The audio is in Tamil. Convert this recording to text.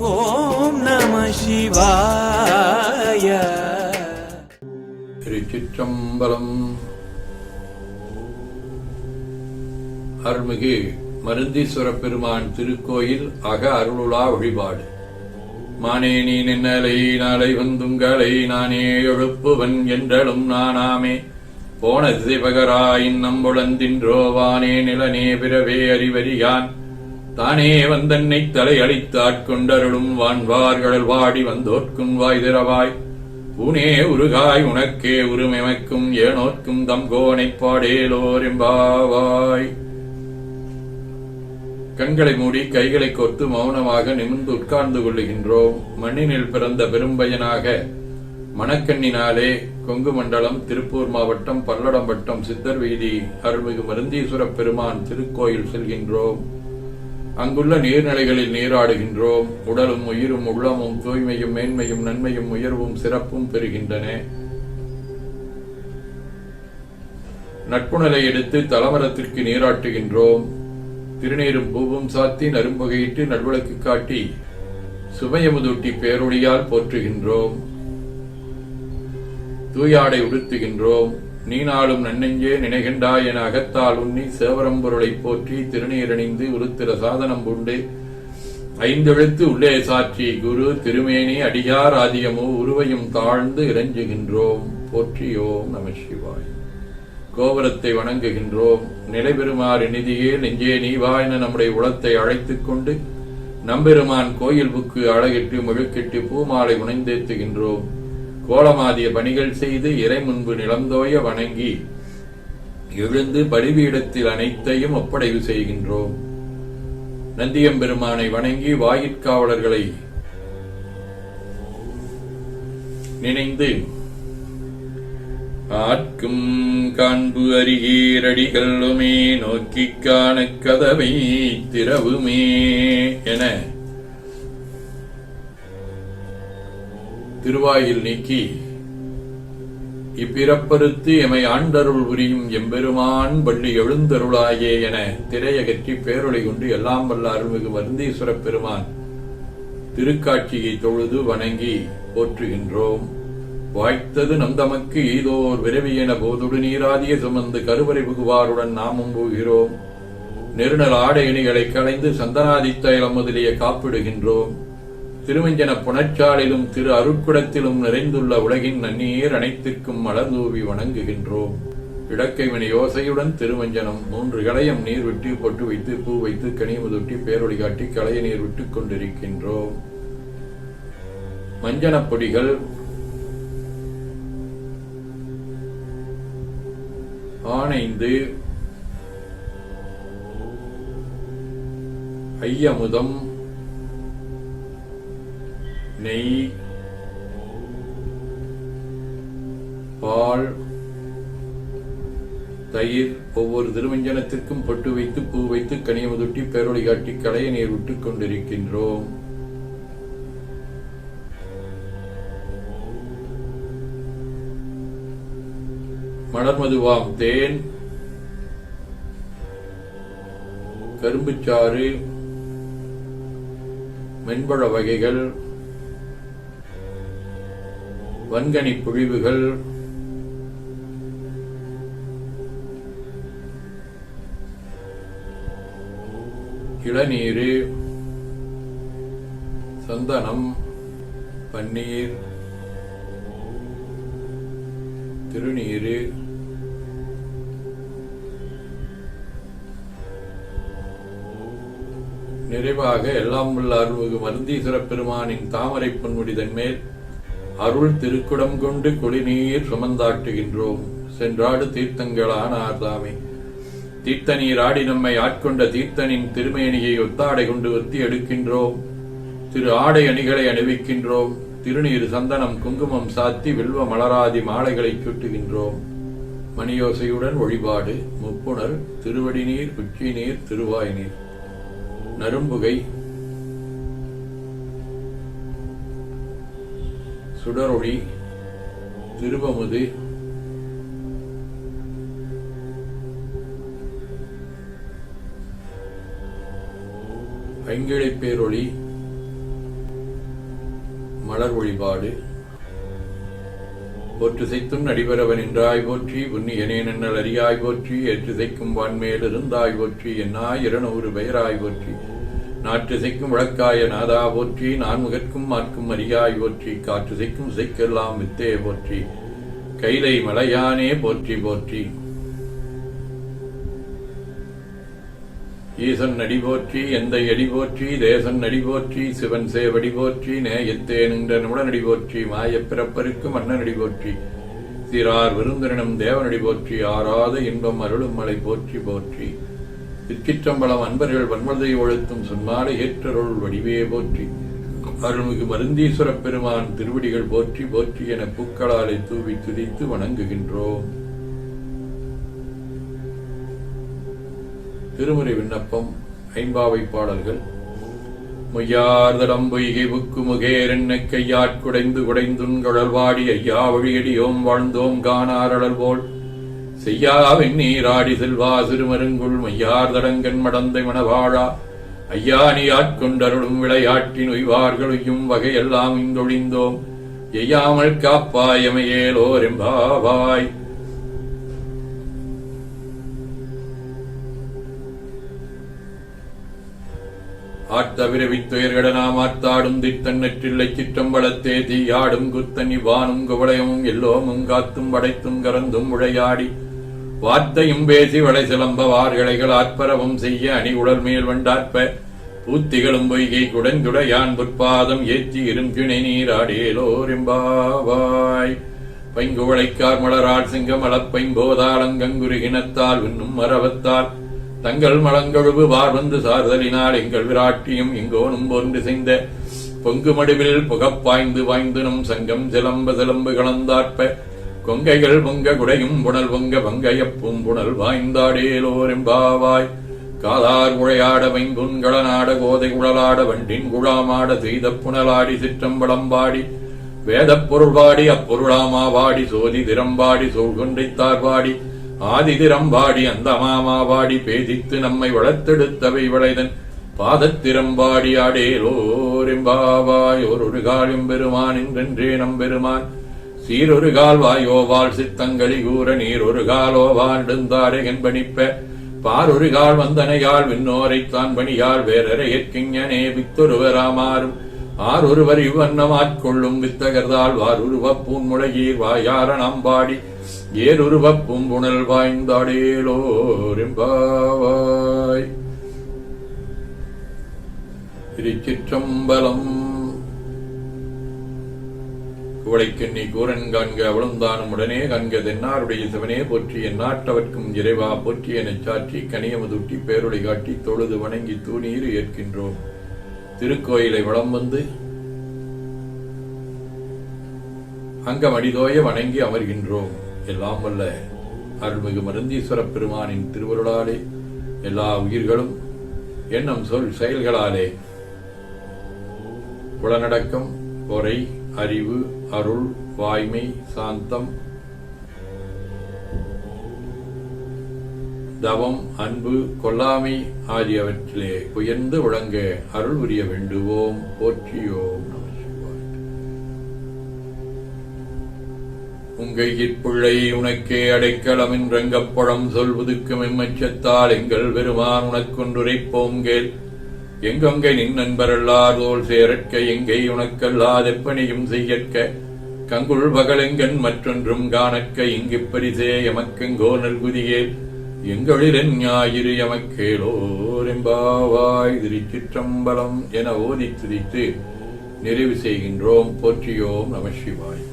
ஓம் நம சிவாய. திருச்சிற்றம்பலம். அருள்மிகு மருந்தீஸ்வர பெருமான் திருக்கோயில் அக அருளுலா வழிபாடு. மானேனி நின்னலை நாளை வந்துங்களை நானே எழுப்புவன் என்றலும் நானாமே. போன திசைபகராயின் நம்புழந்தின்றோவானே நிலனே பிறவே அறிவறியான். தானே வந்தன்னை தலையளித்து ஆட்கொண்டருளும் வான்வார்கள் வாடி வந்தோர்க்கும் வாய் திறவாய் ஊனே உருகாய் உனக்கே உருமெமைக்கும் ஏனோர்க்கும் தம் கோனைப் பாடேலோரெம்பாவாய் கண்களை மூடி கைகளை கோர்த்து மௌனமாக நிமிர்ந்து உட்கார்ந்து கொள்ளுகின்றோம். மண்ணினில் பிறந்த பெரும்பயனாக மணக்கண்ணினாலே கொங்கு மண்டலம் திருப்பூர் மாவட்டம் பல்லடம்பட்டம் சித்தர் வீதி அருள்மிகு மருந்தீஸ்வரப் பெருமான் திருக்கோயில் செல்கின்றோம். அங்குள்ள நீர்நிலைகளில் நீராடுகின்றோம். உடலும் உயிரும் உள்ளமும் தூய்மையும் மேன்மையும் நன்மையும் உயர்வும் சிறப்பும் பெறுகின்றன. நட்புணலை எடுத்து தலமரத்திற்கு நீராட்டுகின்றோம். திருநீரும் பூவும் சாத்தி நரும்புகையிட்டு நல்விளக்கு காட்டி சுமையமுதூட்டி பேரொழியால் போற்றுகின்றோம். தூயாடை உடுத்துகின்றோம். நீ நாளும் நன்னெஞ்சே நினைகின்றாய் என அகத்தால் உண்ணி சேவரம்பொருளைப் போற்றி திருநீரணிந்து உருத்திர சாதனம் பூண்டு. ஐந்தெழுத்து உள்ளே சாற்றி குரு திருமேனி அடியார் ஆதியமோ உருவையும் தாழ்ந்து இறைஞ்சுகின்றோம். போற்றியோம் நம சிவாய். கோபுரத்தை வணங்குகின்றோம். நிலைபெறுமாறு நிதியே நெஞ்சே நீவா என நம்முடைய உளத்தை அழைத்துக் கொண்டு நம்பெருமான் கோயில் புக்கு அழகிட்டு முழுக்கிட்டு பூமாலை உணைந்தேத்துகின்றோம் கோலமாதிய பணிகள் செய்து இறை முன்பு நிலந்தோய வணங்கி எழுந்து பலிபீடத்தில் அனைத்தையும் ஒப்படைவு செய்கின்றோம். நந்தியம்பெருமானை வணங்கி வாயிற்காவலர்களை நினைந்து ஆட்கும் காண்பு அருகீரடிகளுமே நோக்கிக் காண கதவை திறவுமே என திருவாயில் நீக்கி இப்பிறப்பறுத்து எமை ஆண்டருள் உரியும் எம்பெருமான் பள்ளி எழுந்தருளாயே என திரையகற்றி பேரொழி கொண்டு எல்லாம் வல்ல அருள்மிகு வருந்தீஸ்வரப் பெருமான் திருக்காட்சியை தொழுது வணங்கி போற்றுகின்றோம். வாய்த்தது நம் தமக்கு ஈதோர் விரவியென போதுடு நீராதிய சுமந்து கருவறை புகுவாருடன் நாமும் போகிறோம். நெருநல் ஆடை இணிகளை களைந்து சந்தனாதித்தயலம் முதலிய காப்பிடுகின்றோம். திருவஞ்சன புனச்சாலிலும் திரு அருட்குடத்திலும் நிறைந்துள்ள உலகின் நன்னீர் அனைத்திற்கும் மலர்தூவி வணங்குகின்றோம். இடக்கைவினை யோசையுடன் திருவஞ்சனம் மூன்று களையம் நீர் விட்டு பொட்டு வைத்து பூ வைத்து கனிமுதுட்டி பேரொழி காட்டி களைய நீர் விட்டுக் கொண்டிருக்கின்றோம். மஞ்சனப் பொடிகள் ஆனைந்து ஐயமுதம் நெய் பால் தயிர் ஒவ்வொரு திருவஞ்சனத்திற்கும் பொட்டு வைத்து பூ வைத்து கனியமுதுட்டி பேரொழி காட்டி களைய நீர் விட்டுக் கொண்டிருக்கின்றோம். மலர்மதுவாம் தேன் கரும்புச்சாறு மென்பழ வகைகள் வன்கனி பொழிவுகள் இளநீர். சந்தனம். பன்னீர். திருநீர். நிறைவாக எல்லாம் உள்ள அருள்மிகு மருந்தீஸ்வரப் பெருமானின் தாமரை பொன்முடிதன் மேல் அருள் திருக்குடம் கொண்டு குடிநீர் சுமந்தாட்டுகின்றோம். சென்றாடு தீர்த்தங்களானார் தாமே. தீர்த்த நீர் ஆடி நம்மை ஆட்கொண்ட தீர்த்தனின் திருமேனியை ஒத்தாடை கொண்டு ஒத்தி எடுக்கின்றோம். திரு ஆடை அணிகளை அணிவிக்கின்றோம். திருநீர் சந்தனம் குங்குமம் சாத்தி வில்வ மலராதி மாலைகளை சுட்டுகின்றோம் மணியோசையுடன் வழிபாடு முப்புணர் திருவடி நீர் உச்சி நீர் திருவாய் நீர் நரும்புகை சுடரொளி திருவமுது ஐங்கிழைப் பேரொளி மலர் வழிபாடு போற்று செய்த்தும் நடிபரவன் என்றாய் போற்றி உன்னி நன்னல் அறியாய் போற்றி ஏற்று செய்க்கும் வான்மேல் இருந்தாய் போற்றி என்னாய் இருநூறு பெயராய் போற்றி. நாற்று செய்க்கும் விளக்காய நாதா போற்றி நான்முகற்கும் மாற்கும் அரியாய் போற்றி காற்று செய்க்கும் செய்க்கெல்லாம் வித்தே போற்றி கைலை மலையானே போற்றி போற்றி. ஈசன் நடி போற்றி எந்த எடி போற்றி தேசன் நடி போற்றி சிவன் சேவடி போற்றி நேயத்தே நின்ற நிமிடநடி போற்றி மாயப் பிறப்பருக்கு மன்னநடி போற்றி சீரார் விருந்தினம் தேவனடி போற்றி ஆறாத இன்பம் அருளும் மலை போற்றி போற்றி. திருச்சிற்றம்பலம் அன்பர்கள் வன்மதை ஒழுத்தும் சொன்மாலை ஏற்றருள் வடிவே போற்றி. அருள்மிகு மருந்தீஸ்வரப் பெருமான் திருவடிகள் போற்றி போற்றி என பூக்களாலை தூவி துதித்து வணங்குகின்றோம். திருமுறை விண்ணப்பம் ஐம்பாவை பாடல்கள். மொய்யார்தடம் பொய்கை புக்கு முகேரென்ன கையாட்குடைந்து குடைந்துண்குழல்வாடி ஐயா வழியடியோம் வாழ்ந்தோம் காணாரழல் போல் செய்யாவின் நீராடி செல்வா சிறுமருங்குள் மையார் தடங்கன் மடந்தை மணவாழா. ஐயா நீ ஆட்கொண்டருளும் விளையாட்டின் உய்வார்களும் வகையெல்லாம் இந்தொழிந்தோம் எய்யாமல் காப்பாயமையேலோரெம்பாவாய். எம்பாவாய் ஆட்டவிரவித்துயர்கட நாம் ஆத்தாடும் தித்தன்னற்றில்லை சிற்றம்பலத்தே தீயாடும் குத்தன் இவ்வானும் குவளையமும் எல்லோமும் காத்தும் படைத்தும் கறந்தும் உழையாடி. வார்த்தையும் பேசி வளை சிலம்ப வார்களைகள் ஆற்பரவும் செய்ய அணி உடல் மேல் வண்டாற்ப பூத்திகளும் பொய்கை குடஞ்சுடையான் புற்பாதம் ஏற்றி இருங்கிணை நீராடேலோர் எம்பாவாய். பைங்குவளைக்கார் மலரால் சிங்கம் அளப்பைம்போதாளங்கங்குருகினத்தால் விண்ணும் மரவத்தால் தங்கள் மலங்கொழுவு பார்வந்து சார்தலினால் எங்கள் விராட்டியும் இங்கோனும் போன்று செய்த. பொங்கு மடுவில் புகப்பாய்ந்து வாய்ந்து நம் சங்கம் சிலம்ப சிலம்பு கலந்தாற்ப கொங்கைகள் பொங்க குடையும் புனல் பொங்க பங்கையப்பும் புனல் வாய்ந்தாடேலோரெம்பாவாய் காதார் உழையாட வைங்குண்களனாட கோதை குழலாட வண்டின் குழாமாட செய்த புனலாடி சிற்றம்பளம்பாடி வேதப் பொருள்பாடி அப்பொருளாமாவாடி சோதி திறம்பாடி சூழ்கொண்டைத்தார் ஆதி ஆதிதிரம்பாடி அந்த மாமாவாடி பேதித்து நம்மை வளர்த்தெடுத்தவை வளைதன். பாதத்திரம்பாடி ஆடேலோரெம்பாவாய் ஒரு காலும் பெருமான் என்றென்றே நம்பெருமான் சீரொரு கால் வாயோவாள் சித்தங்களி கூற நீர் ஒரு காலோ வாழ்ந்தாரே என்பனிப்ப. பாரொரு கால் வந்தனையால் விண்ணோரைத் தான் பணியால் வேறரை ஏற்கிஞனே வித்தொருவராமாறும் ஆரொருவர் இவ்வண்ணமாட்கொள்ளும் வித்தகர்தால் வாருருவப் பூன்முளையீர் வாயார நம்பாடி. ஏருருவப் பூம்புணல் வாய்ந்தாடேலோரிம்பாவாய் திருச்சிற்றம்பலம் குவளைக்கண்ணி கூரன் காண்க அவளுந்தானும் உடனே காண்க தென்னாருடைய சிவனே போற்றி என் நாட்டவர்க்கும் இறைவா போற்றி எனச் சாற்றி கனியமதுட்டி பேருடை காட்டி தொழுது வணங்கி தூணீர் ஏற்கின்றோம். திருக்கோயிலை வளம் வந்து அங்க மடிதோய வணங்கி அமர்கின்றோம். எல்லாம் வல்ல அருள்மிகு மருந்தீஸ்வரப் பெருமானின் திருவருளாலே எல்லா உயிர்களும் எண்ணம் சொல் செயல்களாலே. புலநடக்கம் பொறை அறிவு அருள் வாய்மை சாந்தம். தவம் அன்பு கொல்லாமை ஆகியவற்றிலே உயர்ந்து விளங்க அருள் புரிய வேண்டுவோம். போற்றியோம் உங்கை இப்பிள்ளை உனக்கே அடைக்கலம் என்றங்கப்பழம் சொல்வதுக்கும் எம்மச்சத்தால் எங்கள் பெருமான் உனக்கொன்றுரைப்போங்கேல் எங்கொங்கை நின் நண்பரல்லார் தோல் சேரற்க எங்கை உனக்கல்லாதெப்பனையும் செய்யற்க? கங்குள் பகலெங்கன் மற்றொன்றும் காணற்க இங்குப் பரிசே எமக்கெங்கோ நல்குதியே எங்களிரன் ஞாயிறு எமக்கேலோரெம்பாவாய் திருச்சிற்றம்பலம் என ஓதி துதித்து நிறைவு செய்கின்றோம். போற்றியோம் நம சிவாய்.